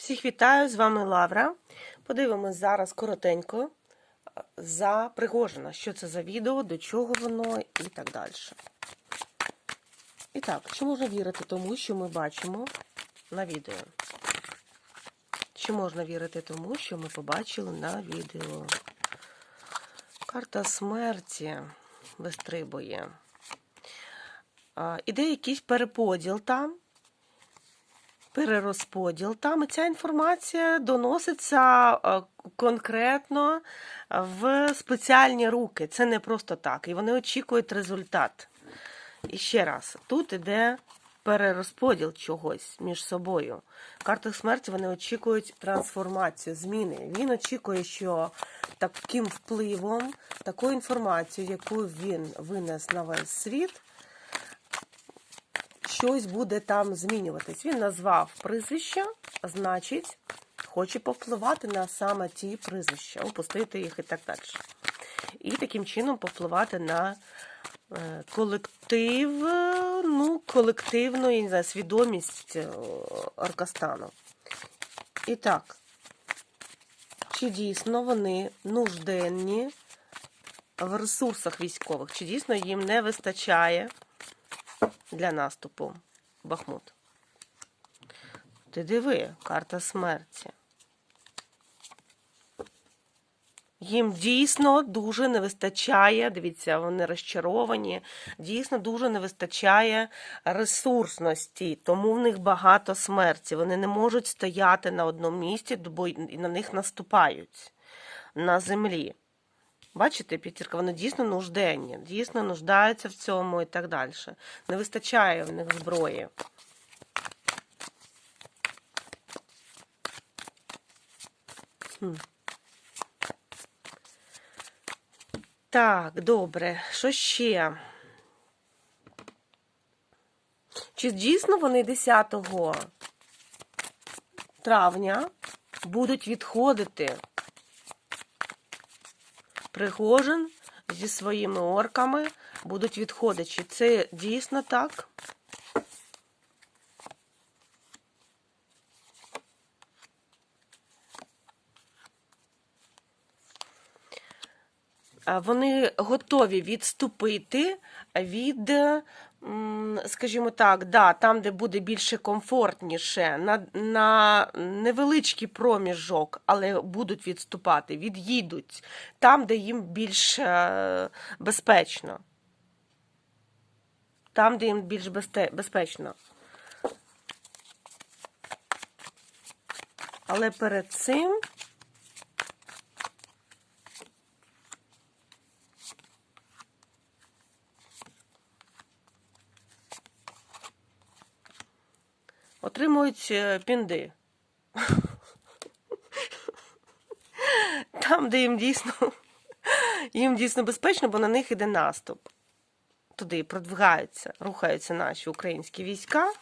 Всіх вітаю, з вами Лавра. Подивимось зараз коротенько е, за Пригожина, що це за відео, до чого воно і так далі. І так, чи можна вірити тому, що ми бачимо на відео? Чи можна вірити тому, що ми побачили на відео? Карта смерті вистрибує. Іде якийсь переподіл там перерозподіл. Там ця інформація доноситься е, конкретно в спеціальні руки. Це не просто так. І вони очікують результат. І ще раз, тут іде перерозподіл чогось між собою. В картах смерті вони очікують трансформацію, зміни. Він очікує, що таким впливом, такою інформацією, яку він винес на весь світ, щось буде там змінюватись. Він назвав прізвища, значить, хоче повпливати на саме ті прізвища, опустити їх і так далі. І таким чином повпливати на е, колектив, е, ну, колективну я не знаю, свідомість е, Аркастану. І так, чи дійсно вони нужденні в ресурсах військових, чи дійсно їм не вистачає для наступу Бахмут. Ти диви, карта смерті. Їм дійсно дуже не вистачає, дивіться, вони розчаровані, дійсно дуже не вистачає ресурсності, тому в них багато смерті. Вони не можуть стояти на одному місці, бо на них наступають на землі. Бачите, п'ятірка, вони дійсно нужденні, дійсно нуждаються в цьому і так далі. Не вистачає в них зброї. Хм. Так, добре. Що ще? Чи дійсно вони 10 травня будуть відходити? Пригожин зі своїми орками будуть відходячи. Це дійсно так? Вони готові відступити від, скажімо так, да, там, де буде більше комфортніше, на, на невеличкий проміжок, але будуть відступати, від'їдуть там, де їм більш е, безпечно. Там, де їм більш безпечно. Але перед цим отримують е, пінди. Там, де їм дійсно, їм дійсно безпечно, бо на них іде наступ. Туди продвигаються, рухаються наші українські війська.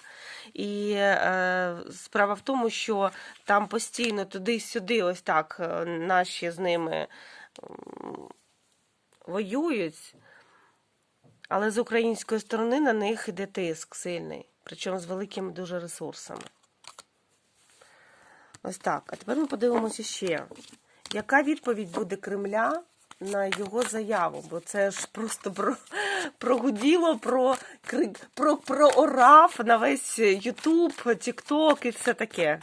І е, справа в тому, що там постійно туди-сюди, ось так е, наші з ними воюють, але з української сторони на них іде тиск сильний, причому з великими дуже ресурсами. Ось так. А тепер ми подивимося ще, яка відповідь буде Кремля на його заяву, бо це ж просто про, прогуділо, про, кри- про, проорав на весь Ютуб, Тікток і все таке.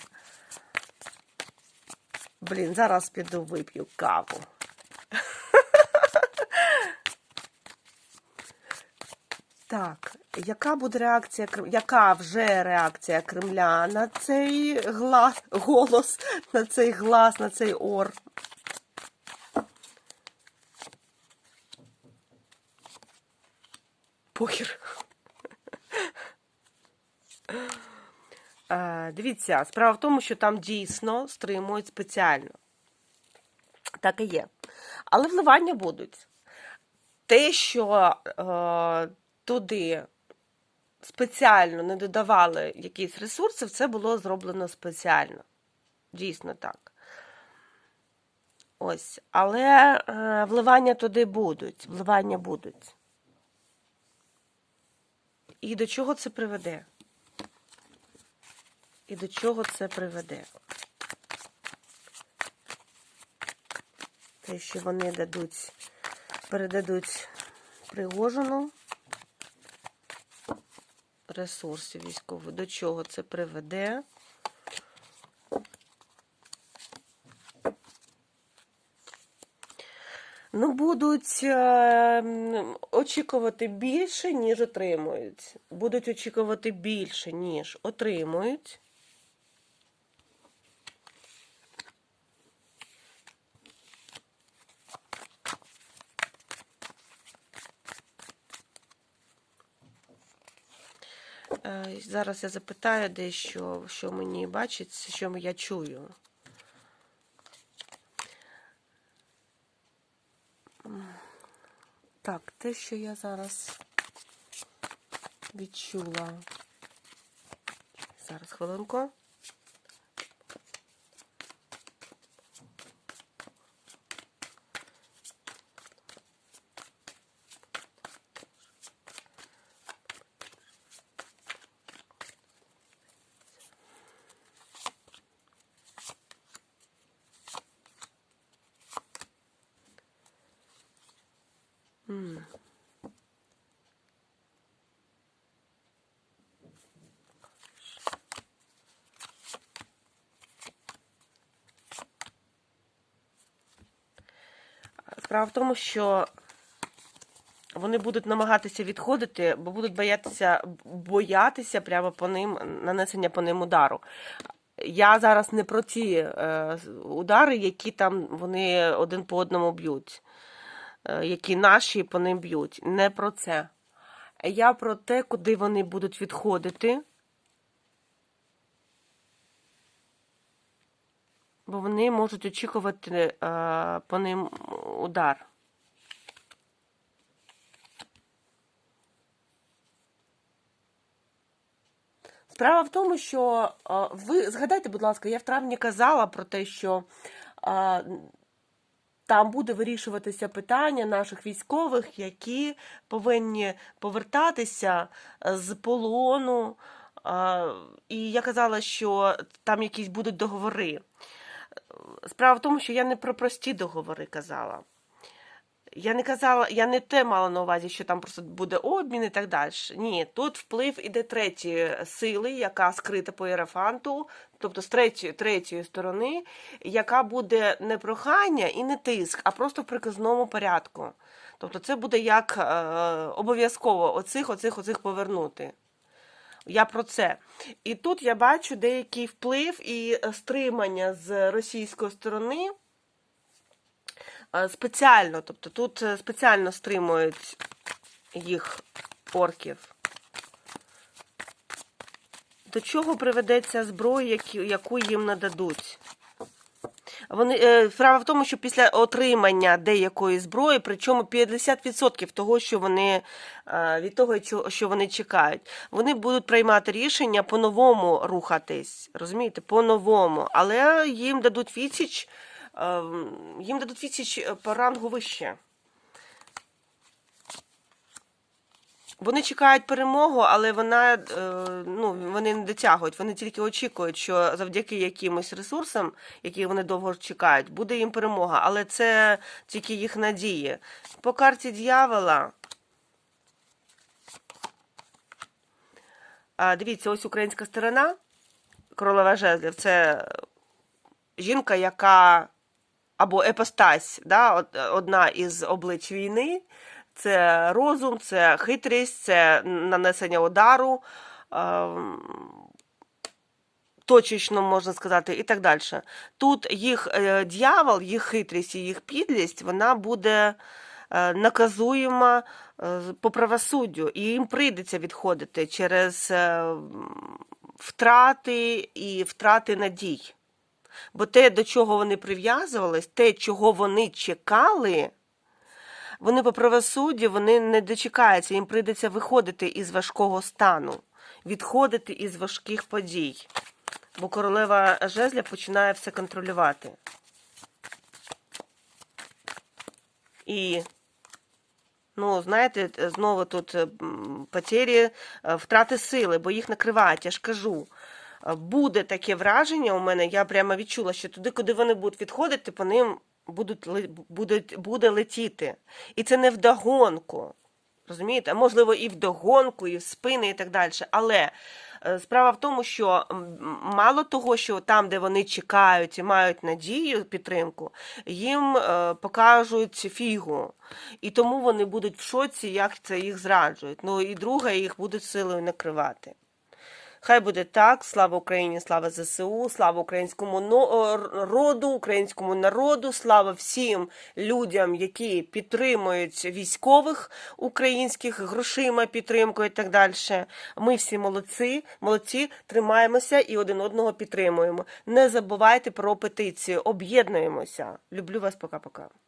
Блін, зараз піду вип'ю каву. Так, яка буде реакція яка вже реакція Кремля на цей глас, голос, на цей глас, на цей ор? Похер. Е, Дивіться, справа в тому, що там дійсно стримують спеціально. Так і є. Але вливання будуть. Те, що е, туди спеціально не додавали якісь ресурси, це було зроблено спеціально. Дійсно так. Ось, але е, вливання туди будуть, вливання будуть. І до чого це приведе? І до чого це приведе? Те, що вони дадуть, передадуть Пригожину ресурсів військових. До чого це приведе? Ну, будуть е, очікувати більше, ніж отримують. Будуть очікувати більше, ніж отримують. Зараз я запитаю дещо, що мені бачиться, що я чую. Так, те, що я зараз відчула. Зараз хвилинку. Справа в тому, що вони будуть намагатися відходити, бо будуть боятися, боятися прямо по ним нанесення по ним удару. Я зараз не про ті е, удари, які там вони один по одному б'ють, е, які наші по ним б'ють. Не про це. Я про те, куди вони будуть відходити. Бо вони можуть очікувати е, по ним удар. Справа в тому, що е, ви згадайте, будь ласка, я в травні казала про те, що е, там буде вирішуватися питання наших військових, які повинні повертатися з полону. І я казала, що там якісь будуть договори. Справа в тому, що я не про прості договори казала. Я не казала, я не те мала на увазі, що там просто буде обмін і так далі. Ні, тут вплив іде третьої сили, яка скрита по єрафанту, тобто з третьої, третьої сторони, яка буде не прохання і не тиск, а просто в приказному порядку. Тобто це буде як е, обов'язково оцих, оцих, оцих повернути. Я про це. І тут я бачу деякий вплив і стримання з російської сторони е, спеціально. Тобто тут е, спеціально стримують їх орків. До чого приведеться зброя, яку їм нададуть? Вони е, справа в тому, що після отримання деякої зброї, причому 50% того, що вони е, від того, що вони чекають, вони будуть приймати рішення по-новому рухатись. Розумієте, по-новому. Але їм дадуть відсіч, е, їм дадуть відсіч по рангу вище. Вони чекають перемогу, але вона е, ну вони не дотягують. Вони тільки очікують, що завдяки якимось ресурсам, які вони довго чекають, буде їм перемога. Але це тільки їх надії. По карті дьявола. Дивіться, ось українська сторона королева жезлів. Це жінка, яка або епостась, да, одна із облич війни. Це розум, це хитрість, це нанесення удару, ем, точечно можна сказати, і так далі. Тут їх е, дьявол, їх хитрість і їх підлість, вона буде е, наказуєма е, по правосуддю, і їм прийдеться відходити через втрати і втрати надій. Бо те, до чого вони прив'язувались, те, чого вони чекали, вони по правосуддю вони не дочекаються, їм прийдеться виходити із важкого стану, відходити із важких подій. Бо королева жезля починає все контролювати. І, ну, знаєте, знову тут потері, е, втрати сили, бо їх накривають, я ж кажу. Е, Буде таке враження у мене, я прямо відчула, що туди, куди вони будуть відходити, по ним будуть, будуть, буде летіти. І це не вдогонку. Розумієте? Можливо, і вдогонку, і в спини, і так далі. Але е, справа в тому, що мало того, що там, де вони чекають і мають надію, підтримку, їм е, покажуть фігу. І тому вони будуть в шоці, як це їх зраджують. Ну і друге, їх будуть силою накривати. Хай буде так. Слава Україні, слава ЗСУ, слава українському роду, українському народу, слава всім людям, які підтримують військових українських грошима, підтримкою і так далі. Ми всі молодці, молодці, тримаємося і один одного підтримуємо. Не забувайте про петицію, об'єднуємося. Люблю вас, пока-пока.